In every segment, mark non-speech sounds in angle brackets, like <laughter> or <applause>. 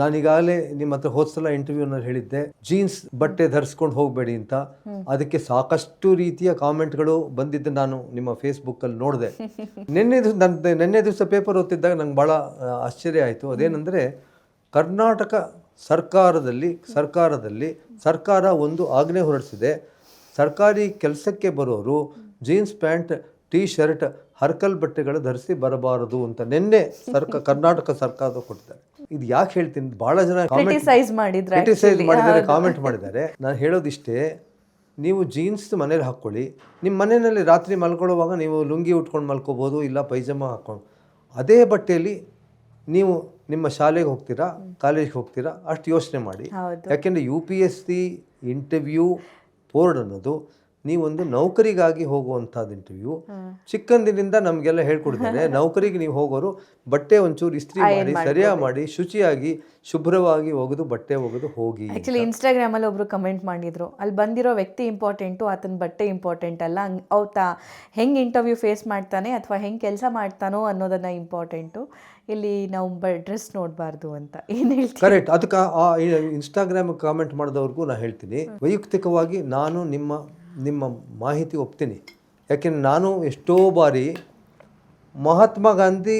ನಾನೀಗಾಗಲೇ ನಿಮ್ಮ ಹತ್ರ ಹೋದ ಸಲ ಇಂಟರ್ವ್ಯೂನಲ್ಲಿ ಹೇಳಿದ್ದೆ. ಜೀನ್ಸ್ ಬಟ್ಟೆ ಧರಿಸ್ಕೊಂಡು ಹೋಗಬೇಡಿ ಅಂತ. ಅದಕ್ಕೆ ಸಾಕಷ್ಟು ರೀತಿಯ ಕಾಮೆಂಟ್ಗಳು ಬಂದಿದ್ದು ನಾನು ನಿಮ್ಮ ಫೇಸ್ಬುಕ್ಕಲ್ಲಿ ನೋಡಿದೆ. ನಿನ್ನೆ ದಿವಸ ನನ್ನ ನಿನ್ನೆ ದಿವಸ ಪೇಪರ್ ಓದ್ತಿದ್ದಾಗ ನಂಗೆ ಭಾಳ ಆಶ್ಚರ್ಯ ಆಯಿತು. ಅದೇನೆಂದರೆ ಕರ್ನಾಟಕ ಸರ್ಕಾರದಲ್ಲಿ ಸರ್ಕಾರದಲ್ಲಿ ಸರ್ಕಾರ ಒಂದು ಆಜ್ಞೆ ಹೊರಡಿಸಿದೆ. ಸರ್ಕಾರಿ ಕೆಲಸಕ್ಕೆ ಬರೋರು ಜೀನ್ಸ್ ಪ್ಯಾಂಟ್ ಟೀ ಶರ್ಟ್ ಹರ್ಕಲ್ ಬಟ್ಟೆಗಳು ಧರಿಸಿ ಬರಬಾರದು ಅಂತ ನಿನ್ನೆ ಸರ್ಕ ಕರ್ನಾಟಕ ಸರ್ಕಾರ ಕೊಟ್ಟಿದ್ದಾರೆ. ಇದು ಯಾಕೆ ಹೇಳ್ತೀನಿ? ಬಹಳ ಜನ ಕಾಮೆಂಟ್ ಕ್ರಿಟಿಸೈಸ್ ಮಾಡಿದ್ರೆ ಕ್ರಿಟಿಸೈಸ್ ಮಾಡಿದ್ದಾರೆ ಕಾಮೆಂಟ್ ಮಾಡಿದ್ದಾರೆ. ನಾನು ಹೇಳೋದಿಷ್ಟೇ ನೀವು ಜೀನ್ಸ್ ಮನೇಲಿ ಹಾಕ್ಕೊಳ್ಳಿ. ನಿಮ್ಮ ಮನೆಯಲ್ಲಿ ರಾತ್ರಿ ಮಲ್ಕೊಳ್ಳುವಾಗ ನೀವು ಲುಂಗಿ ಉಟ್ಕೊಂಡು ಮಲ್ಕೋಬೋದು ಇಲ್ಲ ಪೈಜಾಮ ಹಾಕ್ಕೊಂಡು. ಅದೇ ಬಟ್ಟೆಯಲ್ಲಿ ನೀವು ನಿಮ್ಮ ಶಾಲೆಗೆ ಹೋಗ್ತೀರಾ ಕಾಲೇಜ್ಗೆ ಹೋಗ್ತೀರಾ ಅಷ್ಟು ಯೋಚನೆ ಮಾಡಿ. ಯಾಕೆಂದರೆ U P S C interview board ಅನ್ನೋದು ನೀವೊಂದು ನೌಕರಿಗಾಗಿ ಹೋಗುವಂಥದ್ದು ಇಂಟರ್ವ್ಯೂ ಚಿಕ್ಕಂದಿನಿಂದ ನಮಗೆಲ್ಲ ಹೇಳ್ಕೊಡ್ತಾರೆ <laughs> ನೌಕರಿಗೆ ನೀವು ಹೋಗೋರು ಬಟ್ಟೆ ಒಂಚೂರು ಇಸ್ತ್ರಿ ಮಾಡಿ ಸರಿಯಾಗಿ ಮಾಡಿ ಶುಚಿಯಾಗಿ ಶುಭ್ರವಾಗಿ ಒಗೆದು ಬಟ್ಟೆ ಒಗೆದು ಹೋಗಿ ಆಕ್ಚುಲಿ ಇನ್ಸ್ಟಾಗ್ರಾಮ್ ಅಲ್ಲಿ ಒಬ್ರು ಕಮೆಂಟ್ ಮಾಡಿದ್ರು. ಅಲ್ಲಿ ಬಂದಿರೋ ವ್ಯಕ್ತಿ ಇಂಪಾರ್ಟೆಂಟು ಆತನ ಬಟ್ಟೆ ಇಂಪಾರ್ಟೆಂಟ್ ಅಲ್ಲ? ಅವತ್ತ ಅವತ ಹೆಂಗೆ ಇಂಟರ್ವ್ಯೂ ಫೇಸ್ ಮಾಡ್ತಾನೆ ಅಥವಾ ಹೆಂಗೆ ಕೆಲಸ ಮಾಡ್ತಾನೋ ಅನ್ನೋದನ್ನ ಇಂಪಾರ್ಟೆಂಟು ಇಲ್ಲಿ ನಾವು ಬ ಡ್ರೆಸ್ ನೋಡಬಾರ್ದು ಅಂತ ಏನು ಹೇಳ್ತೀವಿ ಕರೆಕ್ಟ್ ಅದಕ್ಕೆ ಆ ಇನ್ಸ್ಟಾಗ್ರಾಮ್ ಕಾಮೆಂಟ್ ಮಾಡಿದವ್ರಿಗೂ ನಾನು ಹೇಳ್ತೀನಿ. ವೈಯಕ್ತಿಕವಾಗಿ ನಾನು ನಿಮ್ಮ ನಿಮ್ಮ ಮಾಹಿತಿ ಒಪ್ತೀನಿ. ಯಾಕೆಂದರೆ ನಾನು ಎಷ್ಟೋ ಬಾರಿ ಮಹಾತ್ಮ ಗಾಂಧಿ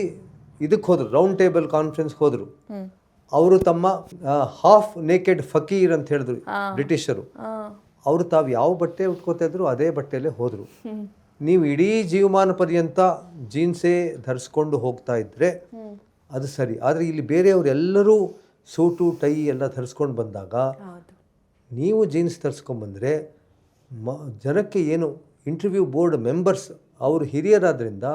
ಇದಕ್ಕೆ ಹೋದರು ರೌಂಡ್ ಟೇಬಲ್ ಕಾನ್ಫರೆನ್ಸ್ಗೆ ಹೋದರು. ಅವರು ತಮ್ಮ ಹಾಫ್ ನೇಕೆಡ್ ಫಕೀರ್ ಅಂತ ಹೇಳಿದ್ರು ಬ್ರಿಟಿಷರು. ಅವರು ತಾವು ಯಾವ ಬಟ್ಟೆ ಉಟ್ಕೋತಾ ಇದ್ರು ಅದೇ ಬಟ್ಟೆಯಲ್ಲೇ ಹೋದರು. ನೀವು ಇಡೀ ಜೀವಮಾನ ಪರ್ಯಂತ ಜೀನ್ಸೇ ಧರಿಸ್ಕೊಂಡು ಹೋಗ್ತಾ ಇದ್ದರೆ ಅದು ಸರಿ. ಆದರೆ ಇಲ್ಲಿ ಬೇರೆಯವರೆಲ್ಲರೂ ಸೂಟು ಟೈ ಎಲ್ಲ ಧರಿಸ್ಕೊಂಡು ಬಂದಾಗ ನೀವು ಜೀನ್ಸ್ ಧರಿಸ್ಕೊಂಬಂದರೆ ಮ ಜನಕ್ಕೆ ಏನು ಇಂಟರ್ವ್ಯೂ ಬೋರ್ಡ್ ಮೆಂಬರ್ಸ್ ಅವರು ಹಿರಿಯರಾದ್ರಿಂದ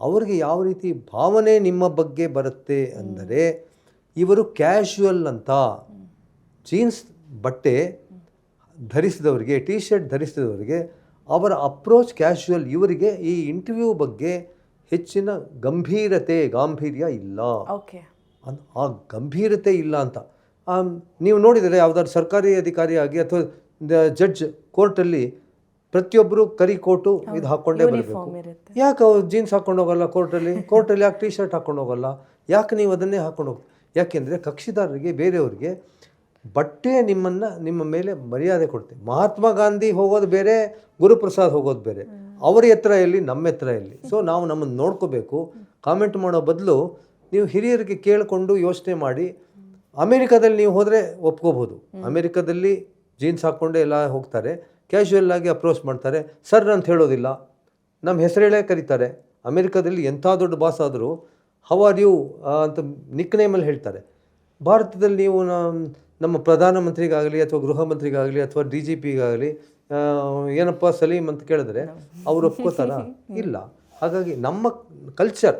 ಅವ್ರಿಗೆ ಯಾವ ರೀತಿ ಭಾವನೆ ನಿಮ್ಮ ಬಗ್ಗೆ ಬರುತ್ತೆ ಅಂದರೆ ಇವರು ಕ್ಯಾಶುವಲ್ ಅಂತ ಜೀನ್ಸ್ ಬಟ್ಟೆ ಧರಿಸಿದವರಿಗೆ ಟಿ ಶರ್ಟ್ ಧರಿಸಿದವರಿಗೆ ಅವರ ಅಪ್ರೋಚ್ ಕ್ಯಾಶುವಲ್ ಇವರಿಗೆ ಈ ಇಂಟರ್ವ್ಯೂ ಬಗ್ಗೆ ಹೆಚ್ಚಿನ ಗಂಭೀರತೆ ಗಾಂಭೀರ್ಯ ಇಲ್ಲ. ಓಕೆ ಆ ಗಂಭೀರತೆ ಇಲ್ಲ ಅಂತ. ನೀವು ನೋಡಿದರೆ ಯಾವುದಾದ್ರು ಸರ್ಕಾರಿ ಅಧಿಕಾರಿಯಾಗಿ ಅಥವಾ ಜಡ್ಜ್ ಕೋರ್ಟಲ್ಲಿ ಪ್ರತಿಯೊಬ್ಬರು ಕರಿ ಕೋಟು ಇದು ಹಾಕ್ಕೊಂಡೇ ಬರಬೇಕು. ಯಾಕೆ ಅವ್ರು ಜೀನ್ಸ್ ಹಾಕೊಂಡು ಹೋಗಲ್ಲ ಕೋರ್ಟಲ್ಲಿ? ಕೋರ್ಟಲ್ಲಿ ಯಾಕೆ ಟಿ ಶರ್ಟ್ ಹಾಕೊಂಡು ಹೋಗಲ್ಲ? ಯಾಕೆ ನೀವು ಅದನ್ನೇ ಹಾಕೊಂಡು ಹೋಗಿ? ಯಾಕೆಂದರೆ ಕಕ್ಷಿದಾರರಿಗೆ ಬೇರೆಯವ್ರಿಗೆ ಬಟ್ಟೆ ನಿಮ್ಮನ್ನು ನಿಮ್ಮ ಮೇಲೆ ಮರ್ಯಾದೆ ಕೊಡ್ತೀವಿ ಮಹಾತ್ಮ ಗಾಂಧಿ ಹೋಗೋದು ಬೇರೆ ಗುರುಪ್ರಸಾದ್ ಹೋಗೋದು ಬೇರೆ. ಅವರ ಎತ್ತರ ಎಲ್ಲಿ ನಮ್ಮ ಎತ್ತರ ಎಲ್ಲಿ? ಸೊ ನಾವು ನಮ್ಮನ್ನು ನೋಡ್ಕೋಬೇಕು. ಕಾಮೆಂಟ್ ಮಾಡೋ ಬದಲು ನೀವು ಹಿರಿಯರಿಗೆ ಕೇಳಿಕೊಂಡು ಯೋಚನೆ ಮಾಡಿ. ಅಮೇರಿಕಾದಲ್ಲಿ ನೀವು ಹೋದರೆ ಒಪ್ಕೋಬೋದು. ಅಮೇರಿಕಾದಲ್ಲಿ ಜೀನ್ಸ್ ಹಾಕ್ಕೊಂಡೇ ಎಲ್ಲ ಹೋಗ್ತಾರೆ. ಕ್ಯಾಶುವಲ್ ಆಗಿ ಅಪ್ರೋಚ್ ಮಾಡ್ತಾರೆ. ಸರ್ ಅಂತ ಹೇಳೋದಿಲ್ಲ. ನಮ್ಮ ಹೆಸರೇಳೇ ಕರೀತಾರೆ. ಅಮೇರಿಕಾದಲ್ಲಿ ಎಂಥ ದೊಡ್ಡ ಬಾಸ್ ಆದರೂ ಹೌ ಆರ್ ಯು ಅಂತ ನಿಕ್ ನೇಮಲ್ಲಿ ಹೇಳ್ತಾರೆ. ಭಾರತದಲ್ಲಿ ನೀವು ನಮ್- ನಮ್ಮ ಪ್ರಧಾನಮಂತ್ರಿಗಾಗಲಿ ಅಥವಾ ಗೃಹ ಮಂತ್ರಿಗಾಗಲಿ ಅಥವಾ ಡಿ ಜಿ ಪಿಗಾಗಲಿ ಏನಪ್ಪ ಸಲೀಂ ಅಂತ ಕೇಳಿದ್ರೆ ಅವರು ಒಪ್ಕೋತಾರ? <laughs> ಇಲ್ಲ. ಹಾಗಾಗಿ ನಮ್ಮ ಕಲ್ಚರ್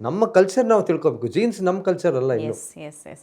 ನಮ್ಮ ಕಲ್ಚರ್ ನಾವು ತಿಳ್ಕೊಬೇಕು. ಜೀನ್ಸ್ ನಮ್ಮ ಕಲ್ಚರ್ ಅಲ್ಲ ಇನ್ನು.